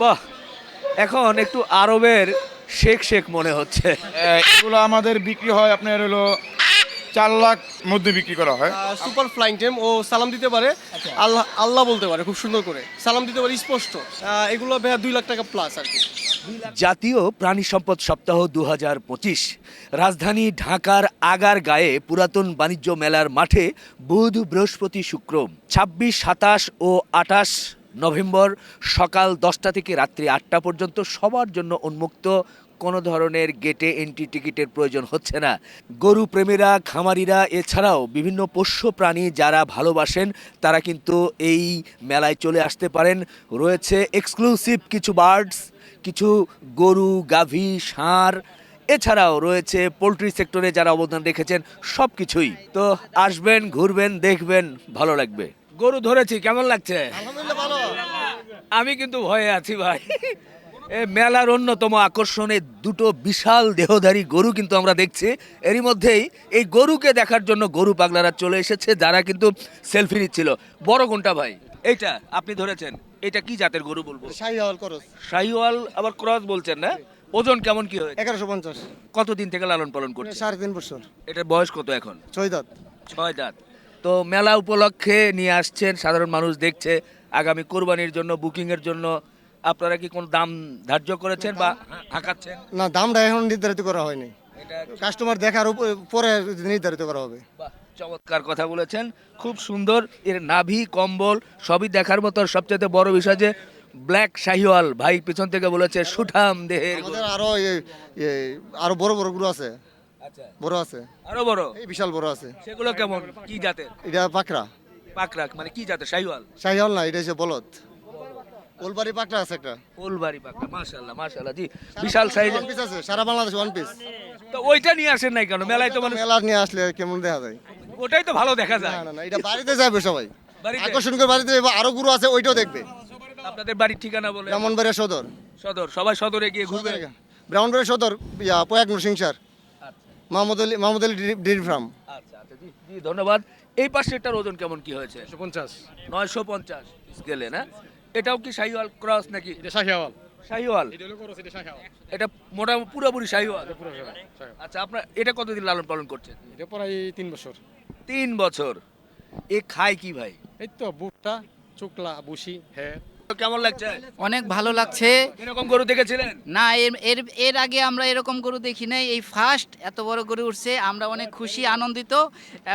বাহ এখন একটু আরবের শেখ শেখ মনে হচ্ছে। এগুলো আমাদের বিক্রি হয় আপনার হলো চার লাখ মধ্যে বিক্রি করা হয়। সুপার ফ্লাইং টেম ও সালাম দিতে পারে। আল্লাহ আল্লাহ বলতে পারে খুব সুন্দর করে। সালাম দিতে পারে স্পষ্ট। এগুলো ভাইয়া দুই লাখ টাকা প্লাস আর কি। জাতীয় প্রাণী সম্পদ সপ্তাহ দু হাজার পঁচিশ রাজধানী ঢাকার আগার গায়ে পুরাতন বাণিজ্য মেলার মাঠে বুধ বৃহস্পতি শুক্র ছাব্বিশ সাতাশ ও আটাশ নভেম্বর সকাল দশটা থেকে রাত্রি আটটা পর্যন্ত সবার জন্য উন্মুক্ত। কোনো ধরনের গেটে এন্ট্রি টিকিটের প্রয়োজন হচ্ছে না। গরু প্রেমীরা খামারিরা এছাড়াও বিভিন্ন পোষ্য প্রাণী যারা ভালোবাসেন তারা কিন্তু এই মেলায় চলে আসতে পারেন। রয়েছে এক্সক্লুসিভ কিছু বার্ডস কিছু গরু গাভী ষাঁড়। এছাড়াও রয়েছে পোলট্রি সেক্টরে যারা অবদান রেখেছেন সব কিছুই তো আসবেন ঘুরবেন দেখবেন ভালো লাগবে। গরু ধরেছি কেমন লাগছে? আমি কিন্তু ভয়ে আছি ভাই। মেলার অন্যতম আকর্ষণে দুটো বিশাল দেহধারী গরু কিন্তু আমরা দেখছি। এরই মধ্যেই এই গরুকে দেখার জন্য গরু পাগলারা চলে এসেছে যারা কিন্তু সেলফি নিচ্ছিল। বড় কোনটা ভাই? এইটা আপনি ধরেছেন। এটা কি জাতের গরু বলব? শাহিওয়াল ক্রস। শাহিওয়াল আবার ক্রস বলছেন না? ওজন কেমন কি হয় এগারোশো পঞ্চাশ। কতদিন থেকে লালন পালন করছে সাড়ে তিন বছর। এটার বয়স কত এখন? ছয় দাঁত। ছয় দাঁত। তো মেলা উপলক্ষে নিয়ে আসছেন সাধারণ মানুষ দেখছে। আগামী কোরবানির জন্য বুকিং এর জন্য আপনারা কি কোন দাম ধার্য করেছেন বা হাঁকাচ্ছেন? না দামটা এখন নির্ধারিত করা হয়নি। কাস্টমার দেখার পরে নির্ধারিত করা হবে। চমৎকার কথা বলেছেন। খুব সুন্দর এর নাভি কম্বল সবই দেখার মতো। সবচেয়ে বড় বিষয় যে ব্ল্যাক শাহিওয়াল ভাই পিছন থেকে বলেছে সুঠাম দেহের। আমাদের আরও আরও বড় বড়গুলো আছে। আচ্ছা। বড় আছে। আরও বড়? এই বিশাল বড় আছে। সেগুলো কেমন? কি জাতের? এটা পাকড়া। পাকরাক মানে কি জাতের? শাহিওয়াল? শাহিওয়াল না এটা হচ্ছে বলদ। ওলবাড়ি পাকড়া আছে একটা। পাকড়া মাশাআল্লাহ মাশাআল্লাহ জি। বিশাল সাইজ ওয়ান পিস আছে সারা বাংলাদেশ ওয়ান পিস তো ওইটা নিয়ে আসেন নাই কেন? মেলায় তো মানুষ মেলা নিয়ে আসলে কেমন দেখা যায়? ওটাই তো ভালো দেখা যায়। না না এটা বাড়িতে যাবে সবাই। আকর্ষণ করে বাড়িতে যাবে আরও গুরু আছে ওইটাও দেখবে। আপনাদের বাড়ির ঠিকানা বলে। ব্রাহ্মণবাড়িয়া সদর। সদর সবাই সদরে গিয়ে ঘুরবে। ব্রাহ্মণবাড়িয়া সদর ইয়া পয়াগ নরসিংসার মাহমুদ আলী মাহমুদ আলী ডেয়ারি ফার্ম। আচ্ছা আচ্ছা জি জি ধন্যবাদ। এই পাশেরটার ওজন কেমন কি হয়েছে? পঞ্চাশ। নয়শো পঞ্চাশ স্কেলে না? এটাও কি শাহিওয়াল ক্রস নাকি? এটা শাহিওয়াল। শাহিওয়াল? এটা মোটামুটি পুরোপুরি শাহিওয়াল? আচ্ছা আপনার এটা কতদিন লালন পালন করছেন? এটা প্রায় তিন বছর। তিন বছর। এ খায় কি ভাই? এই তো বুটটা চুকলা বুসি হ্যাঁ কেমন লাগছে? অনেক ভালো লাগছে। এরকম গরু দেখেছিলেন? না এর এর আগে আমরা এরকম গরু দেখি নাই। এই ফার্স্ট এত বড় গরু উঠছে আমরা অনেক খুশি আনন্দিত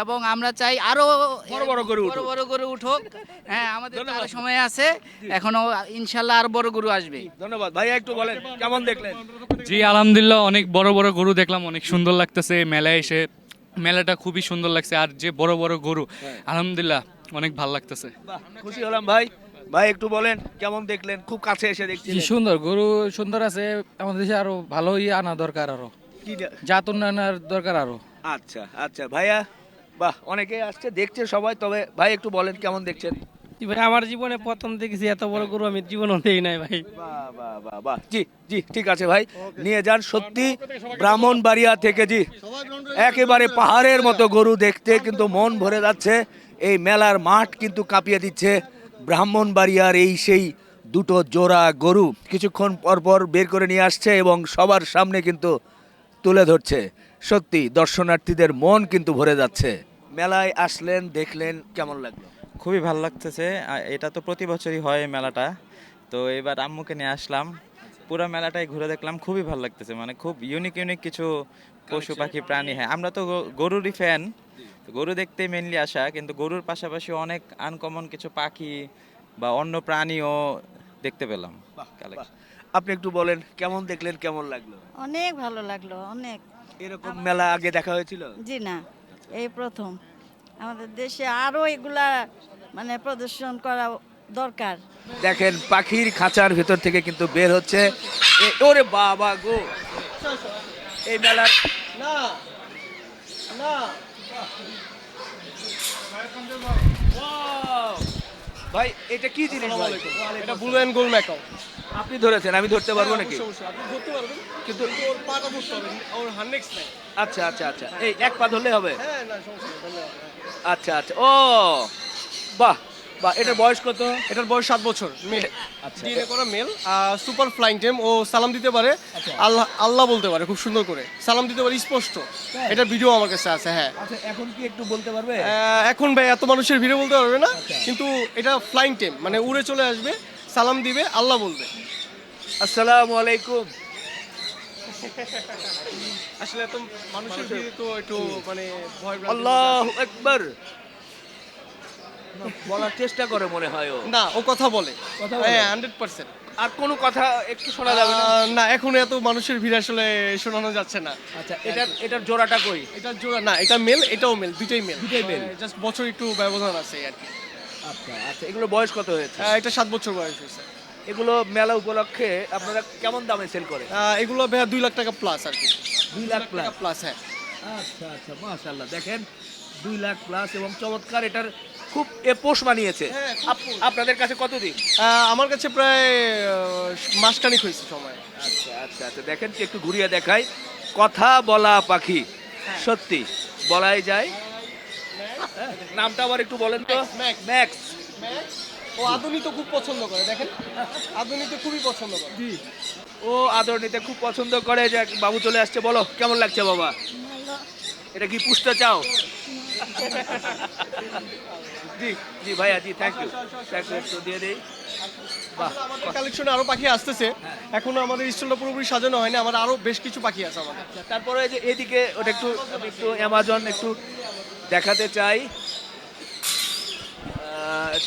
এবং আমরা চাই আরও বড় বড় গরু বড় বড় গরু উঠুক। হ্যাঁ আমাদের তো আরও সময় আছে। এখনও ইনশাল্লাহ আর বড় গরু আসবে। ধন্যবাদ। ভাইয়া একটু বলেন কেমন দেখলেন? জি আলহামদুলিল্লাহ অনেক বড় বড় গরু দেখলাম অনেক সুন্দর লাগতেছে। মেলায় এসে মেলাটা খুবই সুন্দর লাগছে আর যে বড় বড় গরু আলহামদুলিল্লাহ অনেক ভালো লাগতেছে। খুশি হলাম ভাই। ভাই একটু বলেন কেমন দেখলেন? খুব কাছে এসে দেখছি সুন্দর। গরু সুন্দর আছে আমাদের দেশে আরও ভালো ইয়ে আনা দরকার আরও। জাত উন্নয়নের দরকার আরও। আচ্ছা আচ্ছা। ভাইয়া বাহ অনেকে আসছে দেখছে সবাই তবে ভাই একটু বলেন কেমন দেখছেন? ভাই আমার জীবনে প্রথম দেখেছি এত বড় গরু আমি জীবনও দেখি নাই ভাই। বাহ বাহ বাহ বাহ। জি জি ঠিক আছে ভাই। নিয়ে যান সত্যি ব্রাহ্মণবাড়িয়া থেকে জি একেবারে পাহাড়ের মতো গরু দেখতে কিন্তু মন ভরে যাচ্ছে এই মেলার মাঠ কিন্তু কাঁপিয়ে দিচ্ছে। ব্রাহ্মণবাড়িয়ার এই সেই দুটো জোড়া গরু কিছুক্ষণ পর পর বের করে নিয়ে আসছে এবং সবার সামনে কিন্তু তুলে ধরছে। সত্যি দর্শনার্থীদের মন কিন্তু ভরে যাচ্ছে। মেলায় আসলেন দেখলেন কেমন লাগল? খুবই ভালো লাগতেছে। এটা তো প্রতি বছরই হয় এই মেলাটা। তো এবার আম্মুকে নিয়ে আসলাম। পুরো মেলাটাই ঘুরে দেখলাম। খুবই ভালো লাগতেছে। মানে খুব ইউনিক ইউনিক কিছু পশু পাখি প্রাণী হ্যাঁ আমরা তো গরুরই ফ্যান গরু দেখতে মেনলি আসা কিন্তু গরুর পাশাপাশি অনেক আনকমন কিছু পাখি বা অন্য প্রাণীও দেখতে পেলাম। আপনি একটু বলেন কেমন দেখলেন কেমন লাগল? অনেক ভালো লাগল অনেক। এরকম মেলা আগে দেখা হয়েছিল? জি না এই প্রথম। আমাদের দেশে আরও এগুলা মানে প্রদর্শন করা দরকার। দেখেন পাখির খাঁচার ভেতর থেকে কিন্তু বের হচ্ছে। ওরে বাবা গো! এই মেলার না না! ভাই এটা কি জিনিস ভাই? এটা ব্লু এন্ড গোল্ড ম্যাকাও আপনি ধরেছেন আমি ধরতে পারব নাকি? আপনি ধরতে পারবেন। কিন্তু ওর পাটা ধরতে হবে ওর হান্ডেক্স নাই। আচ্ছা আচ্ছা আচ্ছা। এই এক পা ধরলে হবে? হ্যাঁ না সমস্যা আচ্ছা আচ্ছা। ও বাহ! বা এটার বয়স কত? এটার বয়স সাত বছর মেল আচ্ছা। ডিএনএ করা মেল সুপার ফ্লাইং টেম ও সালাম দিতে পারে। আল্লাহ আল্লাহ বলতে পারে খুব সুন্দর করে। সালাম দিতে পারে স্পষ্ট। এটার ভিডিও আমার কাছে আছে হ্যাঁ। আচ্ছা এখন কি একটু বলতে পারবে? এখন ভাই এত মানুষের ভিড়ে বলতে পারবে না কিন্তু এটা ফ্লাইং টেম মানে উড়ে চলে আসবে সালাম দিবে আল্লাহ বলবে। আসসালামু আলাইকুম। আসলে এত মানুষের ভিড়ে তো একটু মানে ভয় আল্লাহ একবার বলার চেষ্টা করে মনে হয় ও। না ও কথা বলে। হ্যাঁ হান্ড্রেড পার্সেন্ট আর কোনো কথা একটু শোনা যাবে না? না এখন এত মানুষের ভিড় আসলে শোনানো যাচ্ছে না। আচ্ছা এটার এটার জোড়াটা কই? এটা জোড়া না এটা মেল এটাও মেল দুইটাই মেল দুইটাই male? জাস্ট বছর একটু ব্যবধান আছে আর কি। আচ্ছা আচ্ছা এগুলো বয়স কত হয়েছে? এটা সাত বছর বয়স হয়েছে। এগুলো মেলা উপলক্ষে আপনারা কেমন দামে সেল করে এগুলো ভাইয়া দুই লাখ টাকা প্লাস আর কি। দুই লাখ প্লাস প্লাস হ্যাঁ। আচ্ছা আচ্ছা মাশাআল্লাহ দেখেন দুই লাখ প্লাস এবং চমৎকার এটার খুব এ পোষ মানিয়েছে হ্যাঁ, আপনাদের কাছে কতদিন? আমার কাছে প্রায় মাসখানিক হয়েছে সময়। আচ্ছা আচ্ছা আচ্ছা। দেখেন কি একটু ঘুরিয়ে দেখাই। কথা বলা পাখি। সত্যি বলাই যায়। হ্যাঁ, নামটা আবার একটু বলেন তো। Max, max. ও আধুনিক তো খুব পছন্দ করে দেখেন। আধুনিক তো খুবই পছন্দ করে। ও আদর নিতে খুব পছন্দ করে। যে বাবু চলে আসছে বলো কেমন লাগছে বাবা? এটা কি পুষতে চাও? জি জি ভাইয়া জি থ্যাংক ইউ থ্যাংক ইউ একটু দিয়ে দিই। বাহ আমাদের কালেকশনে আরও পাখি আসতেছে। এখনও আমাদের স্টলটা পুরোপুরি সাজানো হয়নি আমার আরও বেশ কিছু পাখি আছে আমাদের। তারপরে এই যে এদিকে ওটা একটু একটু অ্যামাজন একটু দেখাতে চাই।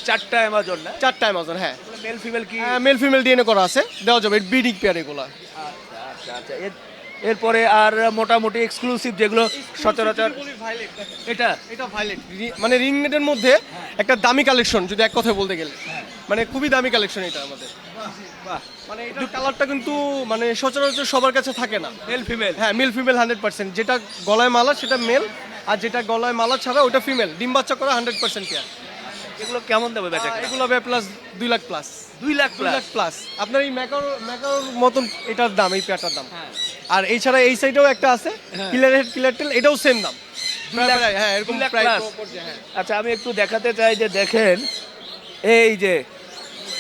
চারটা অ্যামাজন না? চারটা অ্যামাজন হ্যাঁ। মেল ফিমেল কি? মেল ফিমেল ডিএনএ করা আছে। দেওয়া যাবে ব্রিডিং পেয়ার এগুলো। আচ্ছা আচ্ছা আচ্ছা। এরপরে আর মোটামুটি এক্সক্লুসিভ যেগুলো সচরাচর এটা? এটা ভাইলেট মানে রিং নেটের মধ্যে একটা দামি কালেকশন যদি এক কথায় বলতে গেলে। মানে খুবই দামি কালেকশন এটা আমাদের। মানে এটার কালারটা কিন্তু মানে সচরাচর সবার কাছে থাকে না। মেল ফিমেল হ্যাঁ মেল ফিমেল হান্ড্রেড পার্সেন্ট যেটা গলায় মালা সেটা মেল আর যেটা গলায় মালা ছাড়া ওটা ফিমেল ডিম বাচ্চা করা হান্ড্রেড পার্সেন্ট পেয়ার এগুলো কেমন দেবে বেচা? এগুলো হবে প্লাস দুই লাখ প্লাস দুই লাখ প্লাস প্লাস আপনার এই ম্যাকার ম্যাকার মতন এটার দাম এই পেয়ারটার দাম। আর এছাড়া এই সাইডেও একটা আছে। কিলার হেড কিলার টেল এটাও সেম দাম। হ্যাঁ এরকম হ্যাঁ। আচ্ছা আমি একটু দেখাতে চাই যে দেখেন এই যে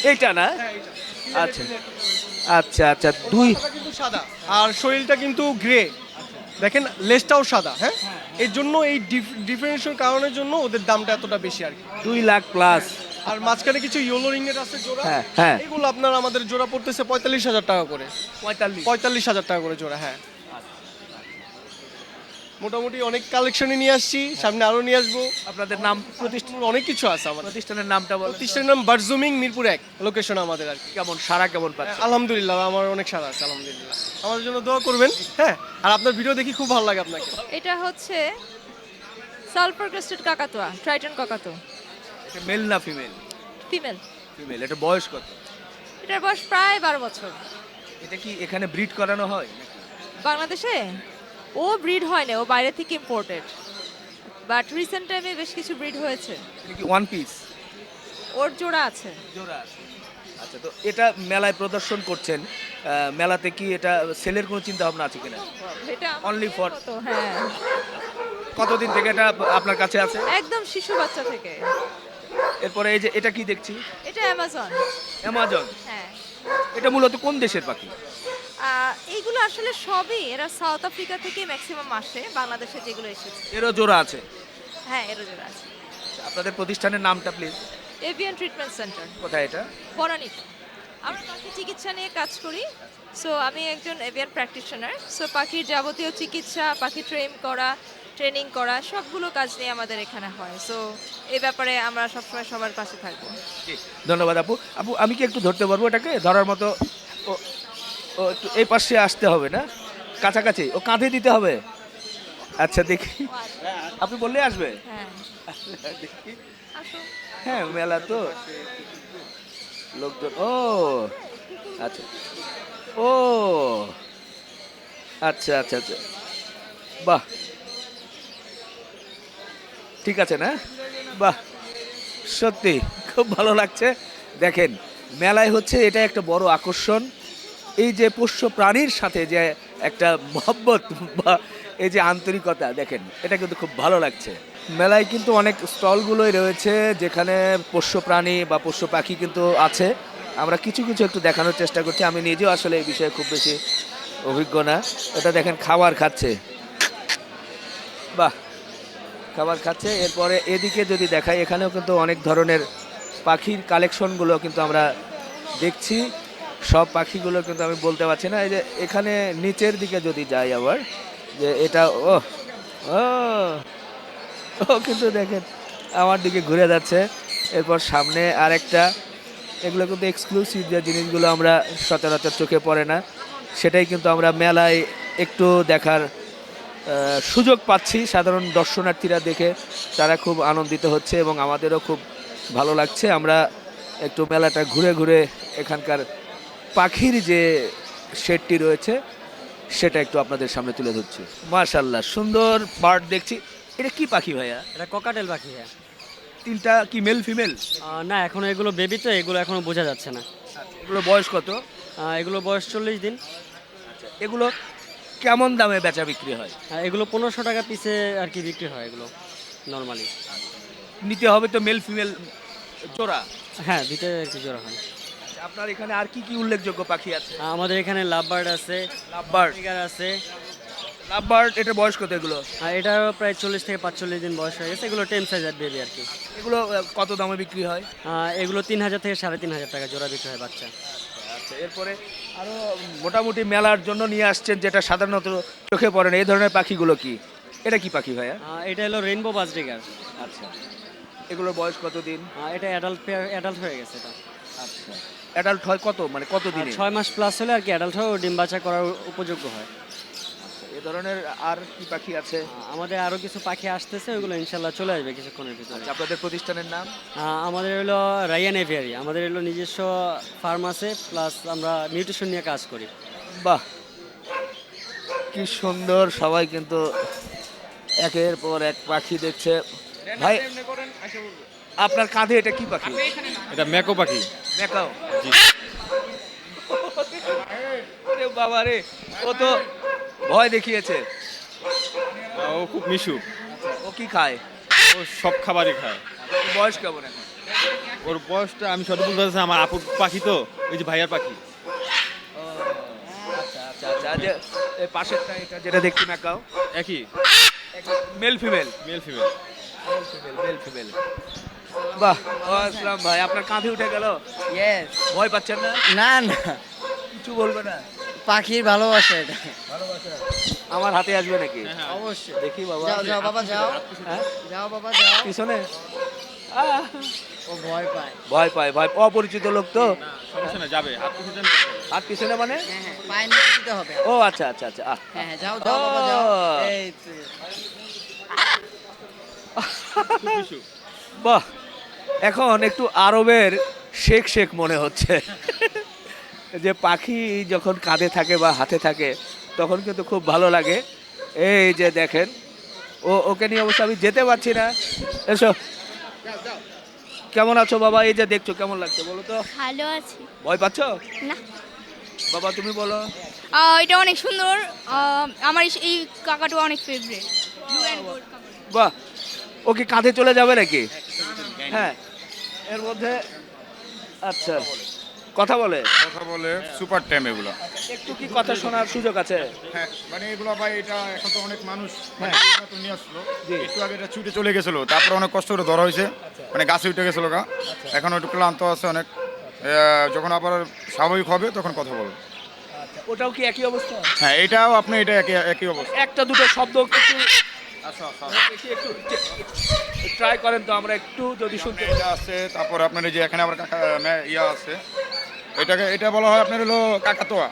এইটা না? আচ্ছা আচ্ছা আচ্ছা দুই কিন্তু সাদা আর শরীরটা কিন্তু গ্রে দেখেন লেসটাও সাদা হ্যাঁ? এর জন্য এই ডিফারেন্সিয়াল কারণের জন্য ওদের দামটা এতটা বেশি আর কি। দুই লাখ প্লাস আর মাঝখানে কিছু ইয়েলো রিংনেট আছে জোড়া। হ্যাঁ, হ্যাঁ। এগুলো আপনার আমাদের জোড়া পড়তেছে পঁয়তাল্লিশ হাজার টাকা করে। পঁয়তাল্লিশ। পঁয়তাল্লিশ হাজার টাকা করে জোড়া হ্যাঁ। মোটামুটি অনেক কালেকশনে নিয়ে আসছি সামনে আরও নিয়ে আসব। আপনাদের নাম? প্রতিষ্ঠান অনেক কিছু আছে আমাদের। প্রতিষ্ঠানের নামটা বল। প্রতিষ্ঠানের নাম বার্জুমিং মিরপুর এক লোকেশন আমাদের আর কি। কেমন সারা কেমন পাচ্ছে? আলহামদুলিল্লাহ আমার অনেক সারা আছে আলহামদুলিল্লাহ। আমাদের জন্য দোয়া করবেন হ্যাঁ আর আপনার ভিডিও দেখি খুব ভালো লাগে আপনাকে। এটা হচ্ছে সালফার ক্রেস্টেড কাকাতুয়া ট্রাইটন কাকাতুয়া। এটা মেল না ফিমেল ফিমেল ফিমেল এটা বয়স কত? এটার বয়স প্রায় বারো বছর। এটা কি এখানে ব্রিড করানো হয় বাংলাদেশে? ও ব্রিড হয় না ও বাইরে থেকে ইম্পোর্টেড বাট রিসেন্ট টাইমে বেশ কিছু ব্রিড হয়েছে। কি ওয়ান পিস ওর জোড়া আছে। জোড়া আছে। আচ্ছা তো এটা মেলায় প্রদর্শন করছেন মেলাতে কি এটা সেলের কোনো চিন্তা ভাবনা আছে কিনা? এটা অনলি তো হ্যাঁ। কতদিন থেকে এটা আপনার কাছে আছে? একদম শিশু বাচ্চা থেকে। এরপরে এই যে এটা কি দেখছি? এটা অ্যামাজন অ্যামাজন হ্যাঁ। এটা মূলত কোন দেশের পাখি? এইগুলো আসলে সবই এরা সাউথ আফ্রিকা থেকে ম্যাক্সিমাম আসে বাংলাদেশে যেগুলো এসেছে। এরও জোড়া আছে? হ্যাঁ এরও জোড়া আছে। আপনাদের প্রতিষ্ঠানের নামটা প্লিজ এভিয়ান ট্রিটমেন্ট সেন্টার। কোথায় এটা? বনানীত আমরা পাখি চিকিৎসা নিয়ে কাজ করি। সো আমি একজন এভিয়ান প্র্যাকটিশনার। সো পাখির যাবতীয় চিকিৎসা পাখি ট্রেন করা ট্রেনিং করা সবগুলো কাজ নিয়ে আমাদের এখানে হয়। সো এই ব্যাপারে আমরা সবসময় সবার পাশে থাকব। ধন্যবাদ আপু। আপু আমি কি একটু ধরতে পারব এটাকে? ধরার মতো ও একটু এই পাশে আসতে হবে না? কাছাকাছি। ও কাঁধে দিতে হবে? আচ্ছা দেখি। আপনি বললে আসবে? হ্যাঁ। হ্যাঁ মেলা তো। লোকজন ও আচ্ছা। ও আচ্ছা আচ্ছা আচ্ছা। বাহ। ঠিক আছে না? বাহ। সত্যি খুব ভালো লাগছে। দেখেন মেলায় হচ্ছে এটা একটা বড় আকর্ষণ। এই যে পোষ্য প্রাণীর সাথে যে একটা মহব্বত বা এই যে আন্তরিকতা, দেখেন, এটা কিন্তু খুব ভালো লাগছে। মেলায় কিন্তু অনেক স্টলগুলোই রয়েছে যেখানে পোষ্য প্রাণী বা পোষ্য পাখি কিন্তু আছে। আমরা কিছু কিছু একটু দেখানোর চেষ্টা করছি। আমি নিজেও আসলে এই বিষয়ে খুব বেশি অভিজ্ঞ না। এটা দেখেন, খাবার খাচ্ছে। বাহ! খাবার খাচ্ছে। এরপরে এদিকে যদি দেখাই, এখানেও কিন্তু অনেক ধরনের পাখির কালেকশনগুলো কিন্তু আমরা দেখছি। সব পাখিগুলো কিন্তু আমি বলতে পারছি না। এই যে এখানে নিচের দিকে যদি যাই আবার, যে এটা ও ও কিন্তু দেখেন, আমার দিকে ঘুরে যাচ্ছে। এরপর সামনে আরেকটা, এগুলো কিন্তু এক্সক্লুসিভ যে জিনিসগুলো আমরা সচরাচর চোখে পড়ে না, সেটাই কিন্তু আমরা মেলায় একটু দেখার সুযোগ পাচ্ছি। সাধারণ দর্শনার্থীরা দেখে তারা খুব আনন্দিত হচ্ছে এবং আমাদেরও খুব ভালো লাগছে। আমরা একটু মেলাটা ঘুরে ঘুরে এখানকার পাখির যে শেডটি রয়েছে সেটা একটু আপনাদের সামনে তুলে ধরছি। মার্শাল্লাহ সুন্দর বার্ড দেখছি। এটা কি পাখি ভাইয়া? এটা ককাটেল পাখি হ্যাঁ তিনটা কি মেল ফিমেল না এখনও এগুলো বেবি তো এগুলো এখনও বোঝা যাচ্ছে না। এগুলো বয়স কত? এগুলো বয়স চল্লিশ দিন। এগুলো কেমন দামে বেচা বিক্রি হয়? এগুলো পনেরোশো টাকা পিসে আর কি বিক্রি হয় এগুলো নর্মালি নিতে হবে তো মেল ফিমেল জোড়া? হ্যাঁ দুইটাই আর কি জোড়া হয়। আপনার এখানে আর কি কি উল্লেখযোগ্য পাখি আছে? আমাদের এখানে লাভ বার্ড আছে লাভবার্ড। টাইগার আছে। লাভবার্ড এটা বয়স কত এগুলো? আর এটারও প্রায় চল্লিশ থেকে পাঁচচল্লিশ দিন বয়স হয়ে গেছে। এগুলো টেন সাইজের বেবি আর কি। এগুলো আহ, কত দামে বিক্রি হয়? আহ, এগুলো তিন হাজার থেকে সাড়ে তিন হাজার টাকা জোড়া বিক্রি হয় বাচ্চা। আচ্ছা এরপরে আরও মোটামুটি মেলার জন্য নিয়ে আসছেন যেটা সাধারণত চোখে পড়ে না এই ধরনের পাখিগুলো কি? এটা কি পাখি ভাইয়া? আহ, এটা হলো রেইনবো বাজরিগার আচ্ছা এগুলোর বয়স কত দিন? এটা অ্যাডাল্ট অ্যাডাল্ট হয়ে গেছে এটা। আচ্ছা। অ্যাডাল্ট হয় কত? মানে কত দিনে? ছয় মাস প্লাস হলে আর কি অ্যাডাল্ট হয় ও ডিম বাচ্চা করার উপযোগ্য হয়। এ ধরনের আর কি পাখি আছে? আমাদের আরও কিছু পাখি আসতেছে ওগুলো ইনশাল্লাহ চলে আসবে কিছুক্ষণের ভিতরে। আচ্ছা, আপনাদের প্রতিষ্ঠানের নাম? আমাদের হলো রায়ান এভিয়ারি আমাদের হলো নিজস্ব ফার্ম আছে প্লাস আমরা নিউট্রিশন নিয়ে কাজ করি। বাহ! কি সুন্দর সবাই কিন্তু একের পর এক পাখি দেখছে। ভাই আপনার কাঁধে এটা কি পাখি? এটা মেকো পাখি। দেখাও। আরে বাবা রে ও তো ভয় দেখিয়েছে। ও খুব মিশুক ও কি খায়? ও সব খাবারই খায়। বয়স কেমন এখন? ওর বয়সটা আমি সঠিক বলতে আমার আপুর পাখি তো ওই যে ভাইয়ার পাখি। আচ্ছা আচ্ছা আচ্ছা পাশেরটা এটা যেটা দেখছি ম্যাকাও। একই? Male female male female male female male female বাহ আসলাম ভাই। আপনার কাঁধে উঠে গেল? ইয়েস ভয় পাচ্ছেন না? না না। কিছু বলবে না? পাখির ভালোবাসা এটা। আমার হাতে আসবে নাকি? অবশ্যই। দেখি বাবা। যাও যাও বাবা যাও। হ্যাঁ? যাও বাবা যাও। পিছনে? ও ভয় পায়। ভয় পায় ভয় অপরিচিত লোক তো? সমস্যা না যাবে। হাত পিছনে হাত পিছনে মানে? হ্যাঁ হ্যাঁ নিচে দিতে হবে। ও আচ্ছা আচ্ছা আচ্ছা আহ, হ্যাঁ হ্যাঁ যাও যাও বাবা যাও। এই তো। খুব মিশুক বাহ। এখন একটু আরবের শেখ শেখ মনে হচ্ছে। যে পাখি যখন কাঁধে থাকে বা হাতে থাকে তখন কিন্তু খুব ভালো লাগে। এই যে দেখেন ও ওকে নিয়ে অবশ্য আমি যেতে পারছি না। এসো। কেমন আছো বাবা? এই যে দেখছ কেমন লাগছে বলো তো? ভালো আছি। ভয় পাচ্ছ? না। বাবা তুমি বলো। এটা অনেক সুন্দর। আমার এই- কাকাটা অনেক ফেভারিট ব্লু অ্যান্ড গোল্ড বাহ! ও কি কাঁধে চলে যাবে নাকি? হ্যাঁ। এর মধ্যে আচ্ছা কথা বলে। কথা বলে সুপার টাইম এগুলো। একটু কি কথা শোনার সুযোগ আছে? হ্যাঁ মানে এগুলো ভাই এটা এখন তো অনেক মানুষ মানে হ্যাঁ। নিয়ে আসলো। একটু আগে এটা ছুটে চলে গেছিল তারপরে অনেক কষ্ট করে ধরা হয়েছে। মানে গাছে উঠে গেছিল গা। এখন একটু ক্লান্ত আছে অনেক। যখন আবার স্বাভাবিক হবে তখন কথা বলব। ওটাও কি একই অবস্থা? হ্যাঁ এটাও আপনি এটা একই একই অবস্থা। একটা দুটো শব্দ একটু দেখি একটু ট্রাই করেন তো আমরা একটু যদি শুনতে এটা আছে তারপর আপনার এই যে এখানে আমার কাকা ইয়া আছে। এটাকে এটা বলা হয় আপনার হলো কাকাতোয়া।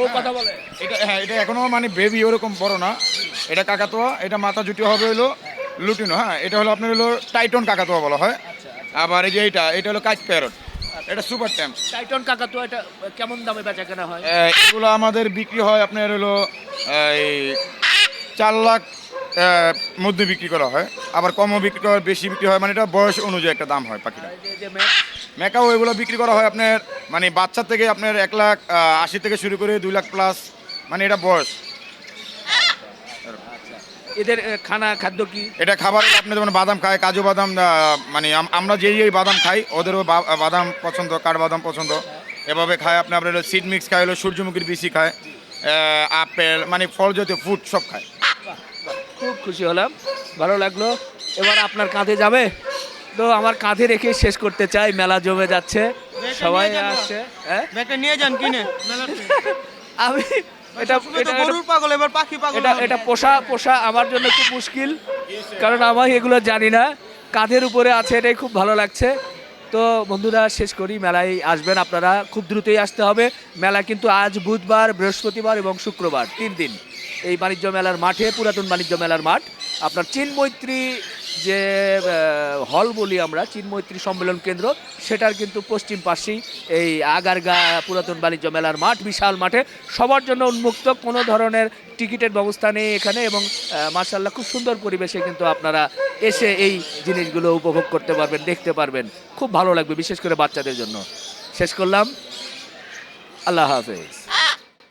ও কথা বলে। এটা হ্যাঁ এটা এখনও মানে বেবি ওরকম বড় না। এটা কাকাতোয়া এটা মাথা জুটি হবে হলো লুটিনো হ্যাঁ এটা হলো আপনার হলো টাইটন কাকাতোয়া বলা হয়। আবার এই যে এটা এটা হলো কাজ প্যারট। এটা সুপার ট্যাম্প। টাইটন কাকা তো এটা কেমন দামে বেচা কেনা হয়? এগুলো আমাদের বিক্রি হয় আপনার হলো এই চার লাখ মধ্যে বিক্রি করা হয় আবার কমও বিক্রি করা বেশি বিক্রি হয় মানে এটা বয়স অনুযায়ী একটা দাম হয় পাখিটা এই মেকাও এগুলো বিক্রি করা হয় আপনার মানে বাচ্চা থেকে আপনার এক লাখ আশি থেকে শুরু করে দুই লাখ প্লাস মানে এটা বয়স। এদের খানা খাদ্য কি? এটা খাবার আপনি যেমন বাদাম খায় কাজু বাদাম মানে আমরা যেই যেই বাদাম খাই ওদেরও বাদাম পছন্দ কাঠবাদাম পছন্দ। এভাবে খায় আপনি আপনার সিড মিক্স খায় হলো সূর্যমুখীর বিচি খায় আপেল মানে ফল জাতীয় ফ্রুট সব খায়। খুশি হলাম ভালো লাগল। এবার আপনার কাঁধে যাবে। তো আমার কাঁধে রেখে শেষ করতে চাই মেলা জমে যাচ্ছে সবাই আসছে হ্যাঁ? নিয়ে যান কিনে। আমি এটা এটা পাগল এবার পাখি এটা এটা পোষা পোষা আমার জন্য খুব মুশকিল কারণ এগুলো জানি না। কাঁধের উপরে আছে এটাই খুব ভালো লাগছে। তো বন্ধুরা শেষ করি মেলায় আসবেন আপনারা। খুব দ্রুতই আসতে হবে। মেলা কিন্তু আজ বুধবার বৃহস্পতিবার এবং শুক্রবার তিন দিন। এই বাণিজ্য মেলার মাঠে, পুরাতন বাণিজ্য মেলার মাঠ। আপনার চীন মৈত্রী যে হল বলি আমরা, চীন মৈত্রী সম্মেলন কেন্দ্র, সেটার কিন্তু পশ্চিম পাশেই এই আগারগা পুরাতন বাণিজ্য মেলার মাঠ, বিশাল মাঠে। সবার জন্য উন্মুক্ত, কোনো ধরনের টিকিটের ব্যবস্থা নেই এখানে এবং মার্শাল্লাহ খুব সুন্দর পরিবেশে কিন্তু আপনারা এসে এই জিনিসগুলো উপভোগ করতে পারবেন, দেখতে পারবেন। খুব ভালো লাগবে, বিশেষ করে বাচ্চাদের জন্য। শেষ করলাম। আল্লাহ হাফেজ।